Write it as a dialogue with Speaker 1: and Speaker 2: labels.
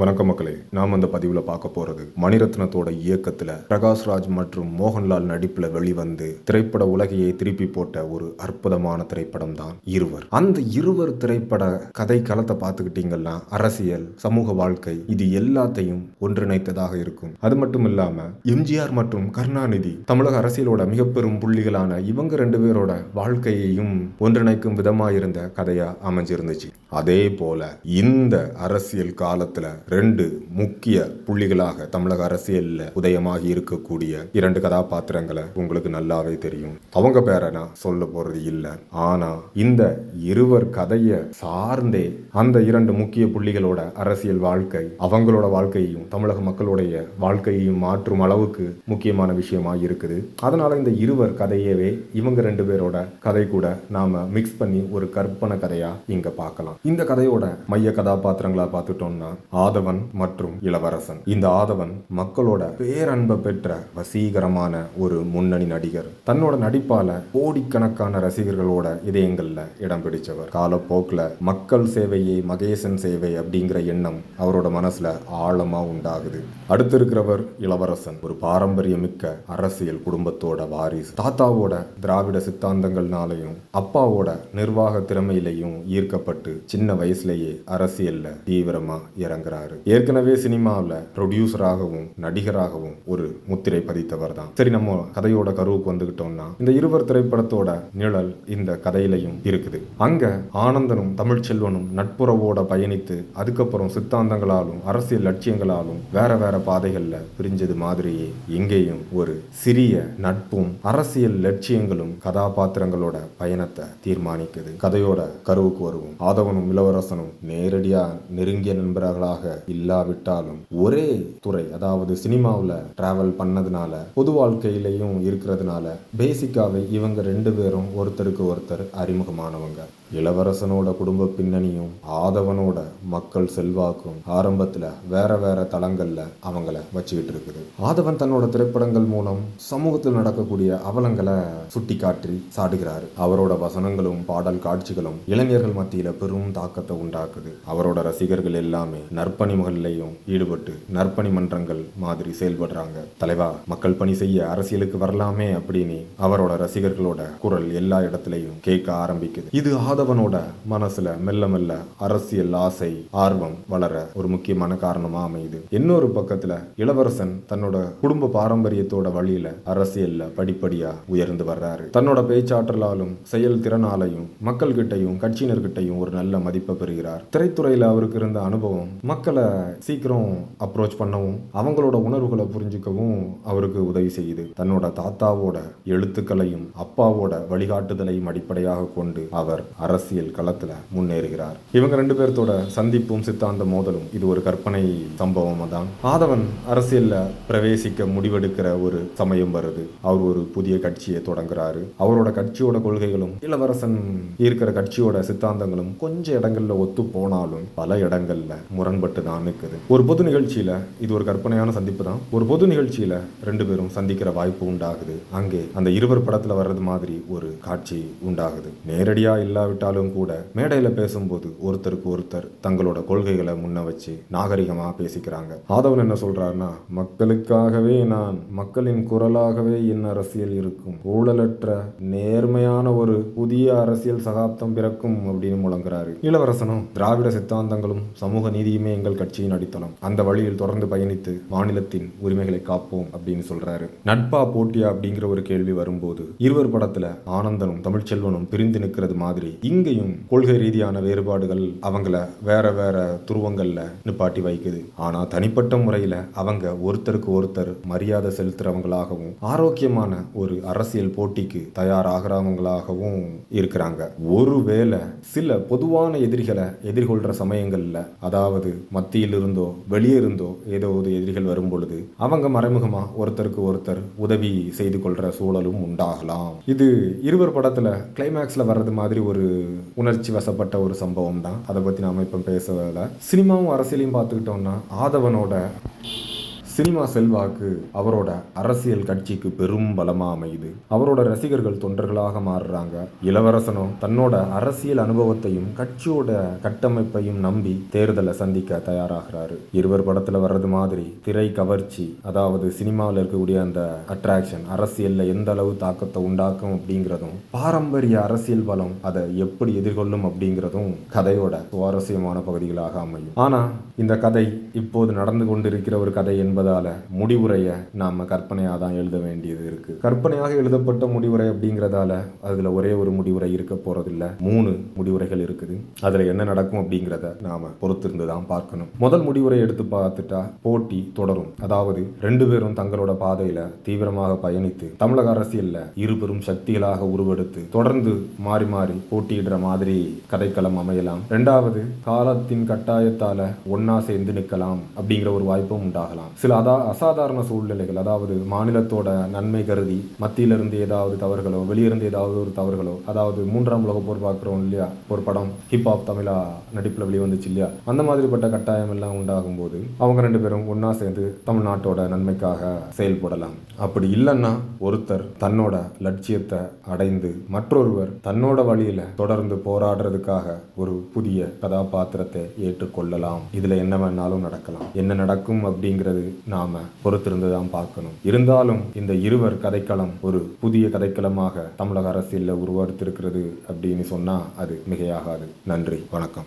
Speaker 1: வணக்கம் மக்களே நாம் அந்த பதிவில் பார்க்க போகிறது மணிரத்னத்தோட இயக்கத்தில் பிரகாஷ்ராஜ் மற்றும் மோகன்லால் நடிப்பில் வெளிவந்து திரைப்பட உலகையை திருப்பி போட்ட ஒரு அற்புதமான திரைப்படம் தான் இருவர். அந்த இருவர் திரைப்பட கதை களத்தை பார்த்துக்கிட்டீங்கன்னா அரசியல் சமூக வாழ்க்கை இது எல்லாத்தையும் ஒன்றிணைத்ததாக இருக்கும். அது மட்டும் இல்லாம எம்ஜிஆர் மற்றும் கருணாநிதி தமிழக அரசியலோட மிக பெரும் புள்ளிகளான இவங்க ரெண்டு பேரோட வாழ்க்கையையும் ஒன்றிணைக்கும் விதமாக இருந்த கதையா அமைஞ்சிருந்துச்சு. அதே போல இந்த அரசியல் காலத்துல ரெண்டு முக்கிய புள்ளிகளாக தமிழக அரசியலில் உதயமாகி இருக்கக்கூடிய இரண்டு கதாபாத்திரங்களை உங்களுக்கு நல்லாவே தெரியும். அவங்க பேரை நான் சொல்ல போறது இல்லை. ஆனா இந்த இருவர் கதையை சார்ந்தே அந்த இரண்டு முக்கிய புள்ளிகளோட அரசியல் வாழ்க்கை அவங்களோட வாழ்க்கையையும் தமிழக மக்களுடைய வாழ்க்கையையும் மாற்றும் அளவுக்கு முக்கியமான விஷயமா இருக்குது. அதனால இந்த இருவர் கதையவே இவங்க ரெண்டு பேரோட கதை கூட நாம மிக்ஸ் பண்ணி ஒரு கற்பனை கதையா இங்க பார்க்கலாம். இந்த கதையோட மைய கதாபாத்திரங்களா பார்த்துட்டோம்னா ஆதவன் மற்றும் இளவரசன். இந்த ஆதவன் மக்களோட பேரன்பை பெற்ற வசீகரமான ஒரு முன்னணி நடிகர். தன்னோட நடிப்பால கோடிக்கணக்கான ரசிகர்களோட இதயங்கள்ல இடம் பிடிச்சவர். காலப்போக்கில் மக்கள் சேவையே மகேசன் சேவை அப்படிங்கிற எண்ணம் அவரோட மனசுல ஆழமா உண்டாகுது. அடுத்து இருக்கிறவர் இளவரசன். ஒரு பாரம்பரியமிக்க அரசியல் குடும்பத்தோட வாரிசு. தாத்தாவோட திராவிட சித்தாந்தங்கள்னாலையும் அப்பாவோட நிர்வாக திறமையிலையும் ஈர்க்கப்பட்டு சின்ன வயசுலயே அரசியல்ல தீவிரமா இறங்குறாரு. ஏற்கனவே சினிமாவில் ப்ரொடியூசராகவும் நடிகராகவும் ஒரு முத்திரை பதித்தவர் தான். சரி நம்ம கதையோட கருவுக்கு வந்துகிட்டோம்னா இந்த இருவர் திரைப்படத்தோட நிழல் இந்த கதையிலையும் இருக்குது. அங்க ஆனந்தனும் தமிழ்ச்செல்வனும் நட்புறவோட பயணித்து அதுக்கப்புறம் சித்தாந்தங்களாலும் அரசியல் லட்சியங்களாலும் வேற வேற பாதைகள்ல பிரிஞ்சது மாதிரியே இங்கேயும் ஒரு சிறிய நட்பும் அரசியல் லட்சியங்களும் கதாபாத்திரங்களோட பயணத்தை தீர்மானிக்குது. கதையோட கருவுக்கு வருவோம். ஆதவனும் இளவரசனும் நேரடியா நெருங்கிய நண்பர்களாக இல்லாவிட்டாலும் ஒரே துறை அதாவது சினிமாவில் டிராவல் பண்ணதுனால பொது வாழ்க்கையிலையும் இருக்கிறதுனால பேசிக்காவே இவங்க ரெண்டு பேரும் ஒருத்தருக்கு ஒருத்தர் அறிமுகமானவங்க. இளவரசனோட குடும்ப பின்னணியும் ஆதவனோட மக்கள் செல்வாக்கும் ஆரம்பத்துல வேற வேற தளங்கள்ல அவங்கள வச்சுக்கிட்டு இருக்குது ஆதவன் தன்னோட திரைப்படங்கள் மூலம் சமூகத்தில் நடக்கக்கூடிய அவலங்களை சுட்டி காட்டி சாடுகிறாரு. அவரோட வசனங்களும் பாடல் காட்சிகளும் இளைஞர்கள் மத்தியில பெரும் தாக்கத்தை உண்டாக்குது. அவரோட ரசிகர்கள் எல்லாமே நற்பணிகளிலையும் ஈடுபட்டு நற்பணி மன்றங்கள் மாதிரி செயல்படுறாங்க. தலைவா மக்கள் பணி செய்ய அரசியலுக்கு வரலாமே அப்படின்னு அவரோட ரசிகர்களோட குரல் எல்லா இடத்துலையும் கேட்க ஆரம்பிக்குது. இது ஆதவனோட மனசுல மெல்ல மெல்ல அரசியல் ஆசை ஆர்வம் வளர ஒரு முக்கியமான காரணமா அமையுது. இன்னொரு பக்கத்துல இளவரசன் தன்னோட குடும்ப பாரம்பரியத்தோட வழியில அரசியல்ல படிப்படியா உயர்ந்து வர்றாரு. தன்னோட பேச்சாற்றலாலும் செயல் திறனாலையும் மக்கள் கிட்டையும் கட்சியினர்கிட்டையும் ஒரு நல்ல மதிப்பை பெறுகிறார். திரைத்துறையில அவருக்கு இருந்த அனுபவம் மக்களை சீக்கிரம் அப்ரோச் பண்ணவும் அவங்களோட உணர்வுகளை புரிஞ்சுக்கவும் அவருக்கு உதவி செய்யுது. தன்னோட தாத்தாவோட எழுத்துக்களையும் அப்பாவோட வழிகாட்டுதலையும் அடிப்படையாக கொண்டு அவர் அரசியல் களத்துல முன்னேறுகிறார். இவங்க ரெண்டு பேர்த்தோட சந்திப்பும் சித்தாந்த மோதலும் இது ஒரு கற்பனை சம்பவம் தான் ஆதவன் அரசியலில் பிரவேசிக்க முடிவெடுக்கிற ஒரு சமயம் வருது. அவர் ஒரு புதிய கட்சியை தொடங்குறாரு. அவரோட கட்சியோட கொள்கைகளும் இளவரசன் இருக்கிற கட்சியோட சித்தாந்தங்களும் கொஞ்சம் இடங்கள்ல ஒத்து போனாலும் பல இடங்கள்ல முரண்பட்டு தான் நிற்குது ஒரு பொது நிகழ்ச்சியில இது ஒரு கற்பனையான சந்திப்பு தான். ஒரு பொது நிகழ்ச்சியில ரெண்டு பேரும் சந்திக்கிற வாய்ப்பு உண்டாகுது. அங்கே அந்த இருவர் படத்துல வர்றது மாதிரி ஒரு காட்சி உண்டாகுது. நேரடியா இல்லாவிட்டாலும் கூட மேடையில பேசும்போது ஒருத்தருக்கு ஒருத்தர் தங்களோட கொள்கைகளை முன்ன வச்சு நாகரிகமா பேசிக்கிறாங்க. ஆதவன் என்ன சொல்றாருன்னா மக்களுக்காகவே நான் மக்களின் குரலாகவே என் அரசியல் இருக்கும். ஊழலற்ற நேர்மையான ஒரு புதிய அரசியல் சகாப்தம் பிறக்கும் அப்படின்னு முழங்குறாரு. இளவரசனும் திராவிட சித்தாந்தங்களும் சமூக நீதியுமே எங்கள் கட்சியின் அடித்தளம். அந்த வழியில் தொடர்ந்து பயணித்து மாநிலத்தின் உரிமைகளை காப்போம் அப்படின்னு சொல்றாரு. நட்பா போட்டியா அப்படிங்கிற ஒரு கேள்வி வரும்போது இருவர் படத்துல ஆனந்தனும் தமிழ்ச்செல்வனும் பிரிந்து நிற்கிறது மாதிரி இங்கேயும் கொள்கை ரீதியான வேறுபாடுகள் அவங்கள வேற வேற துருவங்களில் நிப்பாட்டி வைக்குது. ஆனால் தனிப்பட்ட முறையில் அவங்க ஒருத்தருக்கு ஒருத்தர் மரியாதை செலுத்துறவங்களாகவும் ஆரோக்கியமான ஒரு அரசியல் போட்டிக்கு தயாராகிறவங்களாகவும் இருக்கிறாங்க. ஒருவேளை சில பொதுவான எதிரிகளை எதிர்கொள்கிற சமயங்களில் அதாவது மத்தியில் இருந்தோ வெளியே இருந்தோ ஏதோ ஒரு எதிரிகள் வரும் பொழுது அவங்க மறைமுகமாக ஒருத்தருக்கு ஒருத்தர் உதவி செய்து கொள்கிற சூழலும் உண்டாகலாம். இது இருவர் படத்தில் கிளைமேக்ஸில் வர்றது மாதிரி ஒரு உணர்ச்சி வசப்பட்ட ஒரு சம்பவம் தான் அதை பற்றி நாம் இப்போ பேசல சினிமாவும் அரசியலையும் பார்த்துக்கிட்டோம்னா ஆதவனோட சினிமா செல்வாக்கு அவரோட அரசியல் கட்சிக்கு பெரும் பலமாக அமையுது. அவரோட ரசிகர்கள் தொண்டர்களாக மாறுறாங்க. இளவரசனும் தன்னோட அரசியல் அனுபவத்தையும் கட்சியோட கட்டமைப்பையும் நம்பி தேர்தலை சந்திக்க தயாராகிறாரு. இருவர் படத்துல வர்றது மாதிரி திரை கவர்ச்சி அதாவது சினிமாவில் இருக்கக்கூடிய அந்த அட்ராக்ஷன் அரசியல்ல எந்த அளவு தாக்கத்தை உண்டாக்கும் அப்படிங்கிறதும் பாரம்பரிய அரசியல் பலம் அதை எப்படி எதிர்கொள்ளும் அப்படிங்கிறதும் கதையோட சுவாரஸ்யமான பகுதிகளாக அமையும். ஆனா இந்த கதை இப்போது நடந்து கொண்டிருக்கிற ஒரு கதை என்பது என்பதால் முடிவுரையை நாம கற்பனையாக தான் எழுத வேண்டியது இருக்கு. கற்பனையாக எழுதப்பட்ட முடிவுரை அப்படிங்கிறதால அதில் ஒரே ஒரு முடிவுரை இருக்க போகிறதில்ல மூணு முடிவுரைகள் இருக்குது. அதில் என்ன நடக்கும் அப்படிங்கிறத நாம பொறுத்திருந்து தான் பார்க்கணும். முதல் முடிவுரை எடுத்து பார்த்துட்டா போட்டி தொடரும். அதாவது ரெண்டு பேரும் தங்களோட பாதையில தீவிரமாக பயணித்து தமிழக அரசியல்ல இருபெரும் சக்திகளாக உருவெடுத்து தொடர்ந்து மாறி மாறி போட்டியிடுற மாதிரி கதைக்களம் அமையலாம். ரெண்டாவது காலத்தின் கட்டாயத்தால ஒன்னா சேர்ந்து நிற்கலாம் அப்படிங்கிற ஒரு வாய்ப்பும் உண்டாகலாம். சில அதா அசாதாரண சூழ்நிலைகள் அதாவது மாநிலத்தோட நன்மை கருதி மத்தியிலிருந்து ஏதாவது தவறுகளோ வெளியிருந்து ஏதாவது ஒரு தவறுகளோ அதாவது மூன்றாம் உலக போர் பார்க்குறோம் இல்லையா? ஒரு படம் ஹிப்ஹாப் தமிழா நடிப்பில் வெளிவந்துச்சு இல்லையா? அந்த மாதிரிப்பட்ட கட்டாயம் எல்லாம் உண்டாகும் போது அவங்க ரெண்டு பேரும் ஒன்றா சேர்ந்து தமிழ்நாட்டோட நன்மைக்காக செயல்படலாம். அப்படி இல்லைன்னா ஒருத்தர் தன்னோட லட்சியத்தை அடைந்து மற்றொருவர் தன்னோட வழியில தொடர்ந்து போராடுறதுக்காக ஒரு புதிய கதாபாத்திரத்தை ஏற்றுக்கொள்ளலாம். இதுல என்ன வேணாலும் நடக்கலாம். என்ன நடக்கும் அப்படிங்கிறது நாம பொறுத்திருந்து தான் பார்க்கணும். இருந்தாலும் இந்த இருவர் கதைக்களம் ஒரு புதிய கதைக்களமாக தமிழக அரசியல்ல உருவாடுத்திருக்கிறது அப்படின்னு சொன்னால் அது மிகையாகாது. நன்றி வணக்கம்.